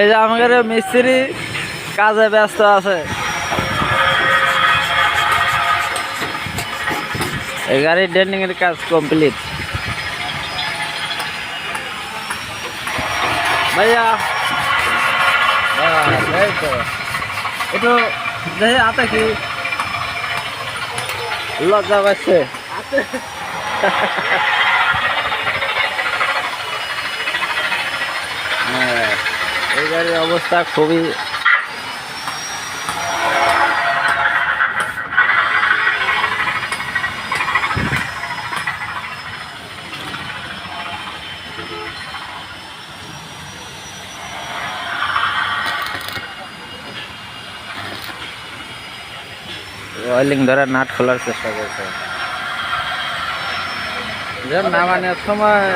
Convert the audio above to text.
এই যে আমাদের মিস্ত্রি কাজে ব্যস্ত আছে। এই গাড়ির ডেন্ডিং এর কাজ কমপ্লিট। ভাইয়া। কি লজ্জা পাচ্ছে। হ্যাঁ এই গাড়ির অবস্থা খুবই অয়েলিং ধরে নাট খোলার চেষ্টা করছে। নামানোর সময়